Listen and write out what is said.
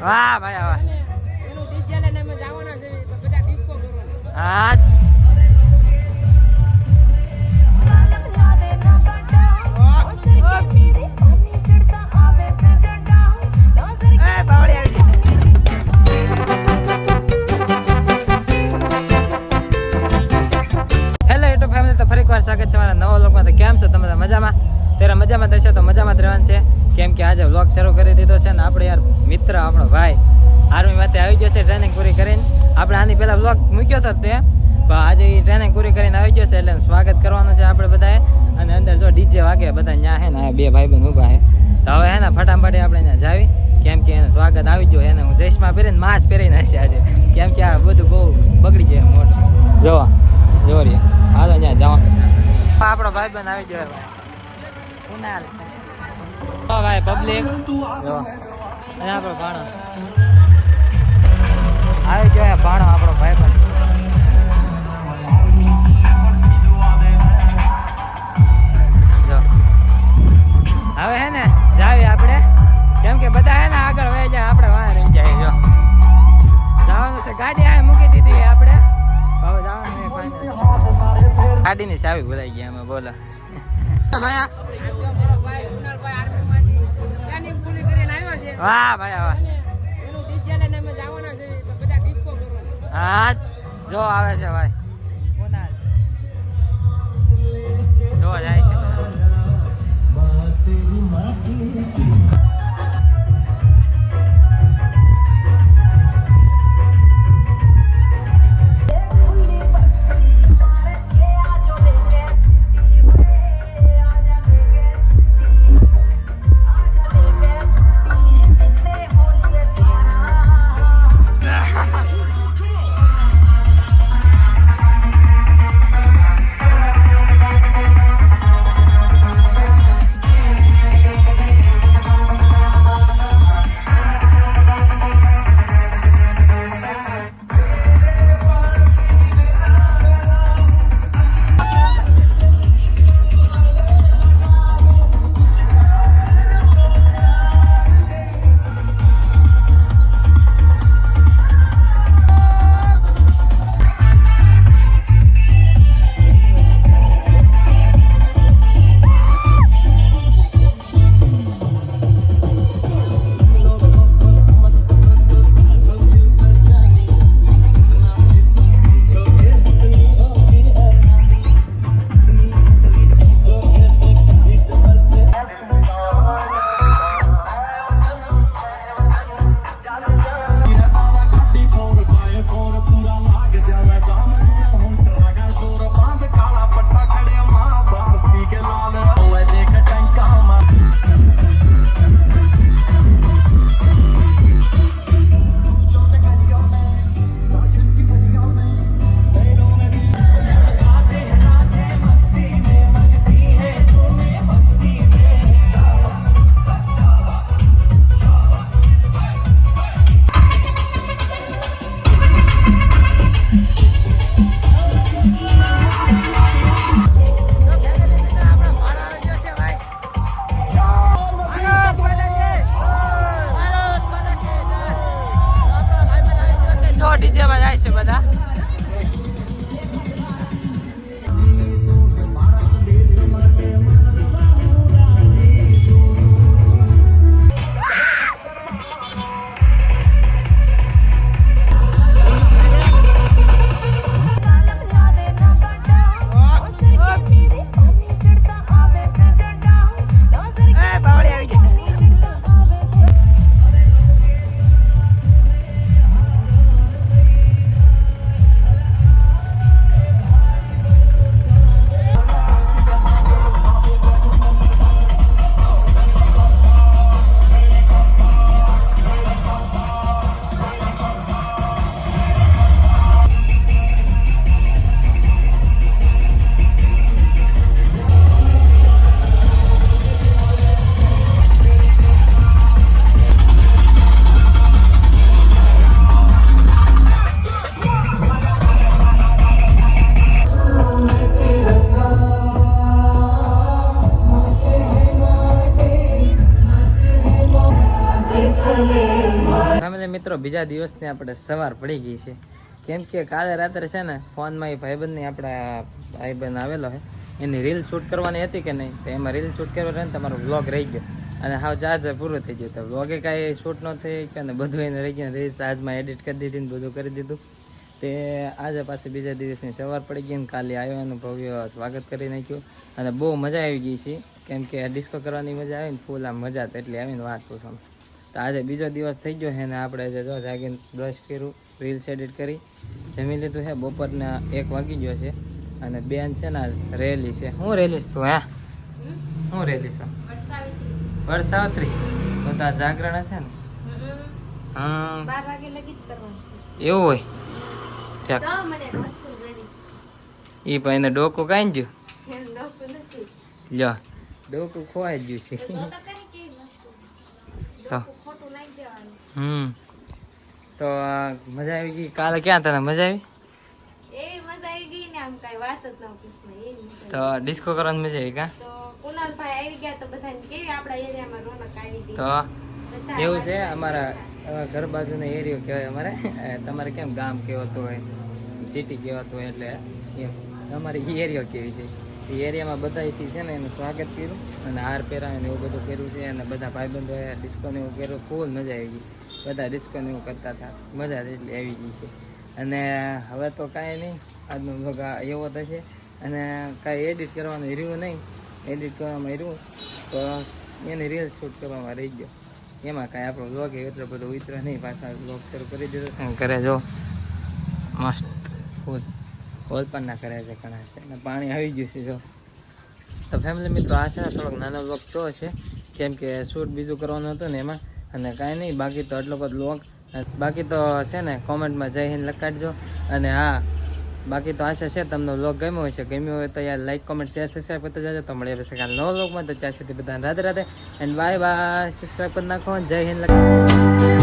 વાહ ભાઈ વાહ. એનું ડીજે લઈને અમે જવાના છે બધા ડિસ્કો કરવાના. હા. કે આજે વ્લોગ શરૂ કરી દીધો છે ને આપણે યાર મિત્ર, આપણો ભાઈ આર્મી માટે આવી ગયો છે ટ્રેનિંગ પૂરી કરીને. આપણે આની પહેલા વ્લોગ મૂક્યો હતો તે, પણ આજે એ ટ્રેનિંગ પૂરી કરીને આવી ગયો છે એટલે સ્વાગત કરવાનું છે આપણે બધાએ. અને અંદર જો ડીજે વાગે, બધા ત્યાં હે ને બે ભાઈ બહેન ઊભા હે. તો હવે હે ને, ફટાફટ આપણે ત્યાં જાવી. કેમ કે એનું સ્વાગત આવી ગયું એને હું ચશ્મા પહેરીને માસ્ક પહેરીને હશે આજે. કેમ કે આ બધું બહુ બગડી ગયું એમ, મોટું. જોવા જો રે હાલો ત્યાં જવાનું આપણો ભાઈ બન આવી ગયો ભાઈ ભાઈ પબ્લિક અને આપણો ભાણો. આવી ગયો ભાણો, આપણો ભાઈ પણ. હવે હે ને, જાવી આપણે. કેમ કે બધા હે ને આગળ વહી જાય, આપણે વાહ રહી જાય, જો. જવાનું છે, ગાડી આ મૂકી દીધી આપણે. હવે જવાનું છે. ગાડીની ચાવી ભૂલાઈ ગયા અમે બોલો. વાહ ભાઈ વાહ. એનું ડીજે લઈને અમે જવાના છે બધા ડિસ્કો કરવાના. હા જો આવે છે ભાઈ. ડીજે માં જાય છે બધા. ફેમિલી મિત્રો, બીજા દિવસની આપણે સવાર પડી ગઈ છે. કેમ કે કાલે રાત્રે છે ને, ફોનમાં એ ભાઈબંધની આપણા ભાઈબંધ આવેલો છે. એની રીલ શૂટ કરવાની હતી કે નહીં, તો એમાં રીલ શૂટ કરવા ને, તમારો વ્લોગ રહી ગયો. અને હાવ ચાર્જર પૂરું થઈ ગયું તો વ્લોગે કાંઈ શૂટ ન થઈ કે અને બધું એને રહી ગયું રીલ્સ આજમાં એડિટ કરી દીધી ને, બધું કરી દીધું. તે આજે પાછી બીજા દિવસની સવાર પડી ગઈ ને, કાલે આવ્યો અને ભવ્ય સ્વાગત કરી નાખ્યું. અને બહુ મજા આવી ગઈ છે. કેમ કે ડિસ્કો કરવાની મજા આવી ને, ફૂલ આમ મજા એટલી આવીને વાત પૂછો. તો આજે બીજો દિવસ થઈ ગયો છે ને આપણે આજે જો જાગીને બ્રશ કર્યું રીલ્સ એડિટ કરી. જમી લીધું છે બપોરને એક વાગી ગયો છે અને બેન છે ને રેલી છે. હું રેલીશ તું હે? હું રેલી છું વરસાવત્રી. તો તાર જાગરણ હશે ને? હા જ એવું હોય? એ પણ એને ડોકું કાંઈ ગયું? લ્યો ડોકું ખોવાઈ ગયું છે. તો તો કરી કેવી વસ્તુ તો ખોટું નાખી દેવાનું હમ. તો મજા આવી ગઈ? કાલે ક્યાં તને મજા આવી? એવી મજા આવી ગઈ ને આમ કઈ વાત જ ન પૂછમાં તો ડિસ્કો કરવાની મજા આવી કા? તો કુનાલભાઈ આવી ગયા તો બધાને કેવી આપણા એરિયામાં રોનક આવી ગઈ. તો એવું છે અમારા ઘર બાજુનો એરિયો કહેવાય અમારે. તમારે કેમ ગામ કહેવાતું હોય? સિટી કહેવાતું હોય એટલે એમ. અમારે એ એરિયો કેવી છે? એરિયામાં બધા છે ને એનું સ્વાગત કર્યું અને હાર પહેરાવીને એવું બધું કર્યું છે અને બધા ભાઈબંધોએ ડિસ્કોને એવું કર્યું. ફૂલ મજા આવી ગઈ. બધા ડિસ્કોને એવું કરતા હતા. મજા એટલી આવી ગઈ છે. અને હવે તો કાંઈ નહીં. આજનો આ એવો થશે. અને કાંઈ એડિટ કરવાનું રહ્યું નહીં. એડિટ કરવામાં રહ્યું. તો એની રીલ શૂટ કરવામાં રહી ગયો. એમાં કાંઈ આપણો વ્લોગ એટલો બધો ઉતરો નહીં. પાછા વ્લોગ શરૂ કરી દીધો છે. કરે જો. મસ્ત. ફૂલ. હોલ પણ ના કરે છે ઘણા છે. અને પાણી આવી ગયું છે જો. તો ફેમિલી મિત્રો, આ છે ને થોડોક નાનો વ્લોગ તો છે. કેમ કે શૂટ બીજું કરવાનું હતું ને એમાં. અને કાંઈ નહીં, બાકી તો આટલો બધો વ્લોગ બાકી તો છે ને, કોમેન્ટમાં જય હિન્દ લખાડજો. અને હા, બાકી તો આશા છે તમને વ્લોગ ગમ્યો છે ગમ્યો હોય તો યાર લાઈક કોમેન્ટ શેર સબસ્ક્રાઈબ કરતા જાજો. તો મળીએ પછી કાલે નવો વ્લોગમાં તો ત્યાં સુધી બધાને Radhe Radhe. And bye bye subscribe કરી નાખો. જય હિન્દ લખાડજો.